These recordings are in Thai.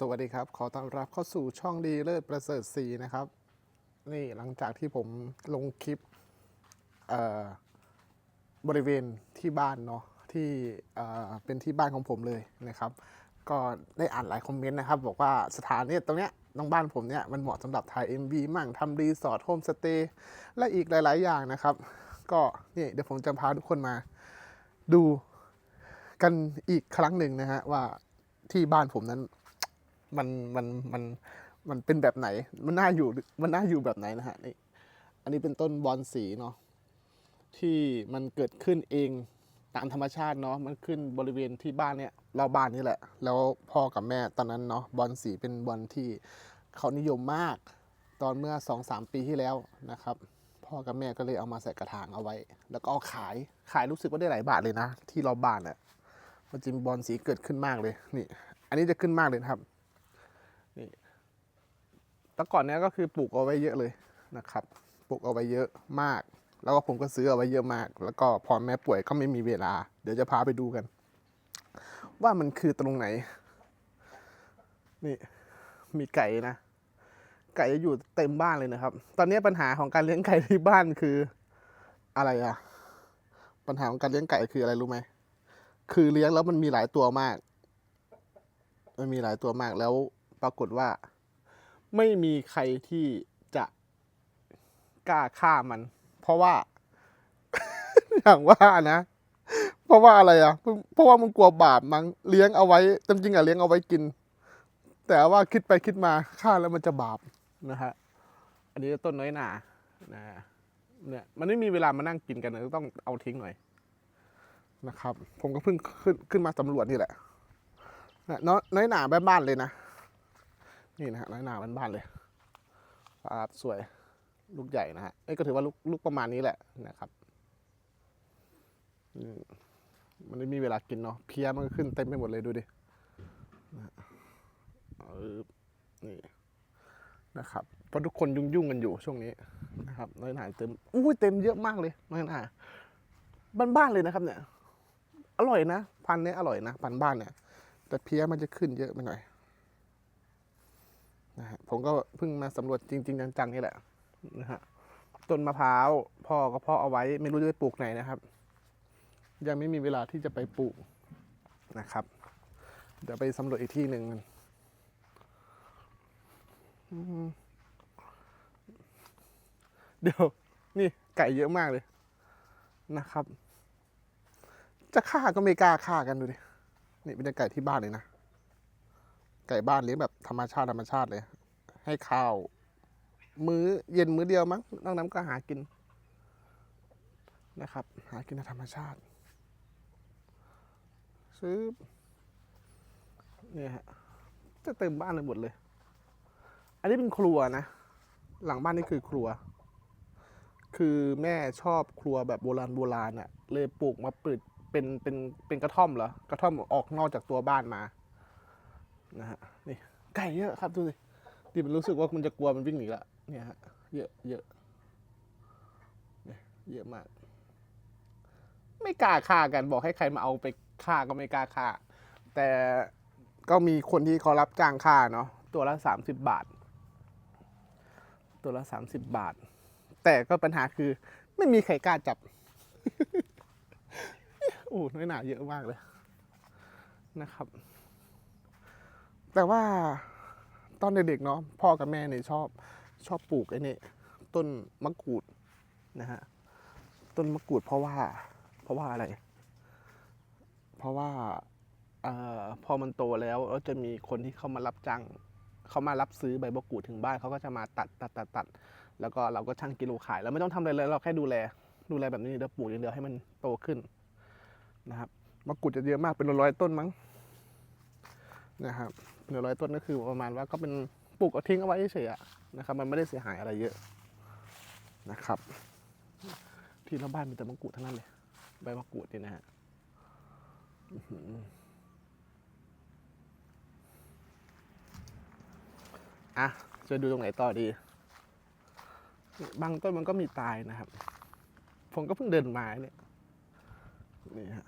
สวัสดีครับ ขอต้อนรับเข้าสู่ช่องดีเลิศประเสริฐสีนะครับ นี่หลังจากที่ผมลงคลิปบริเวณที่บ้านเนาะที่เอ่อเป็นที่บ้านของผมเลยนะครับ ก็ได้อ่านหลายคอมเมนต์นะครับ บอกว่าสถานเนี่ยตรงเนี้ยน้องบ้านผมเนี่ยมันเหมาะสำหรับถ่าย MV มั่งทำรีสอร์ทโฮมสเตย์และอีกหลาย ๆ อย่างนะครับ ก็นี่เดี๋ยวผมจะพาทุกคนมาดูกันอีกครั้งหนึ่งนะฮะว่าที่บ้านผมนั้น มันมันมันมันเป็นแบบไหน มันน่าอยู่มันน่าอยู่แบบไหนนะฮะนี่อันนี้เป็นต้นบอนสีเนาะที่มันเกิดขึ้นเองตามธรรมชาติเนาะมันขึ้นบริเวณที่บ้านเนี่ยเราบ้านนี่แหละ แล้วพ่อกับแม่ตอนนั้นเนาะบอนสีเป็นบอลที่เขานิยมมากตอนเมื่อ2อสปีที่แล้วนะครับ พ่อกับแม่ก็เลยเอามาใส่กระถางเอาไว้ แล้วก็เอาขายขายรู้สึกว่าได้หลายบาทเลยนะ ที่เราบ้านเนี่ยมันจริงบอลสีเกิดขึ้นมากเลยนี่ อันนี้จะขึ้นมากเลยครับ แต่ก่อนเนี้ยก็คือปลูกเอาไว้เยอะเลยนะครับ ปลูกเอาไว้เยอะมาก แล้วก็ผมก็ซื้อเอาไว้เยอะมาก แล้วก็พอแม่ป่วยก็ไม่มีเวลา เดี๋ยวจะพาไปดูกัน ว่ามันคือตรงไหน นี่มีไก่นะ ไก่จะอยู่เต็มบ้านเลยนะครับ ตอนนี้ปัญหาของการเลี้ยงไก่ที่บ้านคืออะไรอะปัญหาของการเลี้ยงไก่คืออะไรรู้ไหม คือเลี้ยงแล้วมันมีหลายตัวมาก มันมีหลายตัวมากแล้วปรากฏว่า ไม่มีใครที่จะกล้าฆ่ามัน เพราะว่า อย่างว่านะ เพราะว่าอะไรอะ เพราะว่ามันกลัวบาปมั้งเลี้ยงเอาไว้จริงๆอะเลี้ยงเอาไว้กิน แต่ว่าคิดไปคิดมาฆ่าแล้วมันจะบาปนะฮะอันนี้ต้นน้อยหนานะเนี่ยมันไม่มีเวลามานั่งกินกันเลยต้องเอาทิ้งหน่อยนะครับ ผมก็เพิ่งขึ้นขึ้นมาสำรวจนี่แหละนะน้อยน้อยหนาบ้านๆเลยนะ นี่นะฮะน้อยหนาบ้านๆเลยครับสวยลูกใหญ่นะฮะเอ้ยก็ถือว่าลูกลูกประมาณนี้แหละนะครับมันไม่มีเวลากินเนาะเพี้ยมันก็ขึ้นเต็มไปหมดเลยดูดินะนี่นะครับเพราะทุกคนยุ่งๆกันอยู่ช่วงนี้นะครับน้อยหนาเต็มอุ้ยเต็มเยอะมากเลยน้อยหนาบ้านๆเลยนะครับเนี่ย อร่อยนะ พันเนี้ยอร่อยนะ พันบ้านเนี่ย แต่เพี้ยมันจะขึ้นเยอะไปหน่อย นะฮะผมก็เพิ่งมาสำรวจจริง ๆ จังๆนี่แหละนะฮะต้นมะพร้าวพ่อก็เพาะเอาไว้ไม่รู้จะไปปลูกไหนนะครับ ยังไม่มีเวลาที่จะไปปลูกนะครับ เดี๋ยวไปสำรวจอีกที่หนึ่งเดี๋ยวนี่ไก่เยอะมากเลยนะครับ จะฆ่าก็ไม่กล้าฆ่ากันดูดินี่เป็นไก่ที่บ้านเลยนะ ไก่บ้านเลี้ยงแบบธรรมชาติธรรมชาติเลย ให้ข้าว มื้อเย็นมื้อเดียวมั้งนอกนั้นก็หากินนะครับ หากินธรรมชาติ ซื้อเนี่ยฮะจะเต็มบ้านเลยหมดเลย อันนี้เป็นครัวนะ หลังบ้านนี่คือครัว คือแม่ชอบครัวแบบโบราณโบราณอะเลยปลูกมาปิดเป็นเป็นเป็นกระท่อมเหรอ กระท่อมออกนอกจากตัวบ้านมา นะฮะนี่ไก่เยอะครับดูสิดิมันรู้สึกว่ามันจะกลัวมันวิ่งหนีละเนี่ยฮะเยอะเยอะเยเยอะมาก ไม่กล้าฆ่ากันบอกให้ใครมาเอาไปฆ่าก็ไม่กล้าฆ่า แต่ก็มีคนที่เขารับจ้างฆ่าเนาะตัวละสามสิบบาท ตัวละสามสิบบาท แต่ก็ปัญหาคือ ไม่มีใครกล้าจับโอ้น้อยหนาเยอะมากเลยนะครับ แต่ว่าตอนเด็กๆเนาะพ่อกับแม่เนี่ยชอบชอบปลูกไอ้นี่ต้นมะกรูดนะฮะต้นมะกรูดเพราะว่า เพราะว่าอะไร เพราะว่าอพอมันโตแล้วแล้วจะมีคนที่เขามารับจ้างเขามารับซื้อใบมะกรูดถึงบ้านเขาก็จะมาตัดตัดตัดตัดแล้วก็เราก็ชั่งกิโลขายแล้วไม่ต้องทำอะไรเลยเราแค่ดูแล ดูแลแบบนี้เดี๋ยวปลูกอย่างเดียวให้มันโตขึ้นนะครับมะกรูดจะเยอะมากเป็นร้อยต้นมั้งนะครับ เป็นร้อยต้นก็คือประมาณว่าก็เป็นปลูกเอาทิ้งเอาไว้เฉยๆนะครับ มันไม่ได้เสียหายอะไรเยอะนะครับ ที่เราบ้านมีแต่มะกรูดทั้งนั้นเลยใบมะกรูดนี่นะฮะอะจะดูตรงไหนต่อดี บางต้นมันก็มีตายนะครับ ผมก็เพิ่งเดินมาเนี่ยนี่ฮะ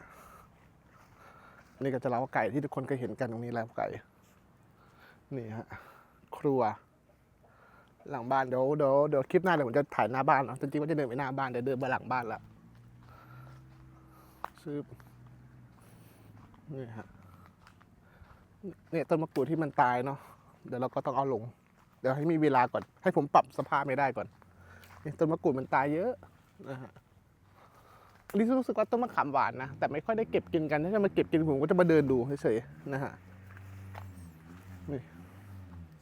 นี่ก็จะเล้าไก่ที่ทุกคนเคยเห็นกันตรงนี้แล้วไก่ นี่ฮะครัว หลังบ้านเดี๋ยวเดี๋ยวเดี๋ยวคลิปหน้าเดี๋ยวผมจะถ่ายหน้าบ้านเนาะจริงๆว่าจะเดินไปหน้าบ้านเดี๋ยวเดินไปหลังบ้านละซื้อนี่ฮะเนี่ยต้นมะกรูดที่มันตายเนาะเดี๋ยวเราก็ต้องเอาลง เดี๋ยวให้มีเวลาก่อน ให้ผมปรับสภาพไม่ได้ก่อนนี่ต้นมะกรูดมันตายเยอะนะฮะนี่รู้สึกว่าต้นมะขามหวานนะแต่ไม่ค่อยได้เก็บกินกันถ้าจะมาเก็บกินผมก็จะมาเดินดูเฉยๆนะฮะ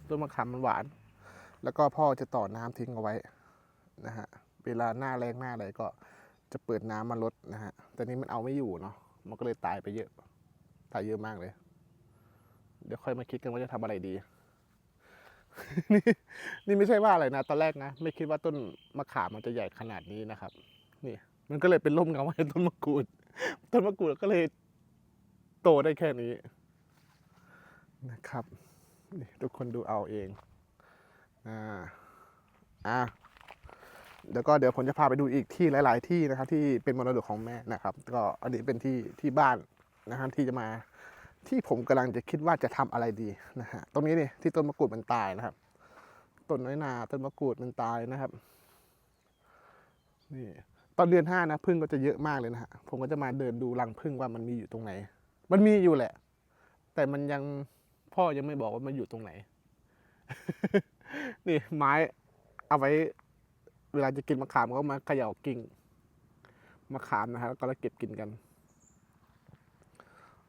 ต้นมะขามมันหวาน แล้วก็พ่อจะต่อน้ำทิ้งเอาไว้นะฮะเวลาหน้าแรงหน้าอะไรก็จะเปิดน้ำมาลดนะฮะแต่นี้มันเอาไม่อยู่เนาะมันก็เลยตายไปเยอะตายเยอะมากเลย เดี๋ยวค่อยมาคิดกันว่าจะทำอะไรดีนี่นี่ไม่ใช่ว่าอะไรนะตอนแรกนะ ไม่คิดว่าต้นมะขามมันจะใหญ่ขนาดนี้นะครับ นี่ มันก็เลยเป็นร่มเงาให้ต้นมะกรูด ต้นมะกรูดก็เลยโตได้แค่นี้นะครับ ทุกคนดูเอาเองอ่าอะเดี๋ยวก็เดี๋ยวผมจะพาไปดูอีกที่หลาย ๆ ที่นะครับที่เป็นมรดกของแม่นะครับ ก็อันนี้เป็นที่ที่บ้านนะครับที่จะมาที่ผมกำลังจะคิดว่าจะทำอะไรดีนะฮะตรงนี้นี่ที่ต้นมะกรูดมันตายนะครับ ต้นน้อยนาต้นมะกรูดมันตายนะครับนี่ตอนเดือนห้านะพึ่งก็จะเยอะมากเลยนะฮะผมก็จะมาเดินดูรังพึ่งว่ามันมีอยู่ตรงไหน มันมีอยู่แหละ แต่มันยัง พ่อยังไม่บอกว่ามันอยู่ตรงไหน นี่ไม้เอาไว้ เวลาจะกินมะขามก็มาเขย่ากิ่งมะขามนะครับแล้วก็เราเก็บกินกัน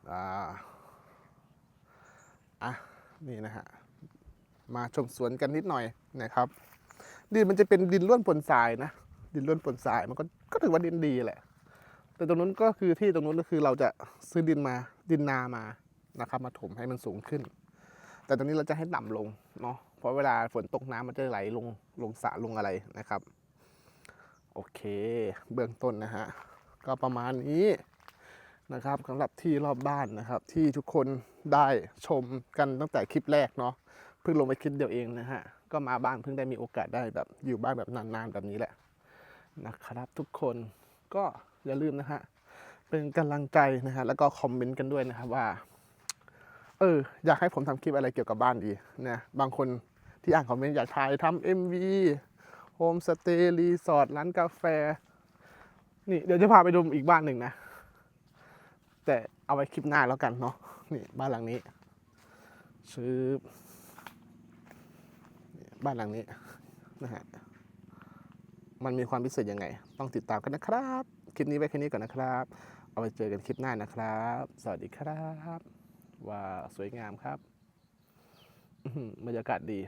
อ่าอะนี่นะฮะมาชมสวนกันนิดหน่อยนะครับ ดินมันจะเป็นดินล้วนปนทรายนะดินล้วนปนทรายมันก็ก็ถือว่าดินดีแหละ แต่ตรงนู้นก็คือที่ตรงนู้นก็คือเราจะซื้อดินมาดินนามา นะครับ มาถมให้มันสูงขึ้น แต่ตรงนี้เราจะให้ต่ำลงเนาะเพราะเวลาฝนตกน้ำมันจะไหลลงลงสระลงอะไรนะครับ โอเค เบื้องต้นนะฮะก็ประมาณนี้นะครับสำหรับที่รอบบ้านนะครับ ที่ทุกคนได้ชมกันตั้งแต่คลิปแรกเนาะเพิ่งลงไปคลิปเดียวเองนะฮะก็มาบ้านเพิ่งได้มีโอกาสได้แบบอยู่บ้านแบบนานๆแบบนี้แหละนะครับทุกคนก็อย่าลืมนะฮะเป็นกำลังใจนะฮะแล้วก็คอมเมนต์กันด้วยนะครับว่า เอออยากให้ผมทำคลิปอะไรเกี่ยวกับบ้านดีนะบางคนที่อ่านคอมเมนต์อยากถ่ายทำเอ็มวีโฮมสเตย์รีสอร์ทร้านกาแฟ นี่เดี๋ยวจะพาไปดูอีกบ้านหนึ่งนะ แต่เอาไว้คลิปหน้าแล้วกันเนาะนี่บ้านหลังนี้ชื่อบ้านหลังนี้นะฮะมันมีความพิเศษยังไง ต้องติดตามกันนะครับ คลิปนี้ไว้แค่นี้ก่อนนะครับ เอาไปเจอกันคลิปหน้านะครับ สวัสดีครับ ว่าสวยงามครับบรรยากาศดี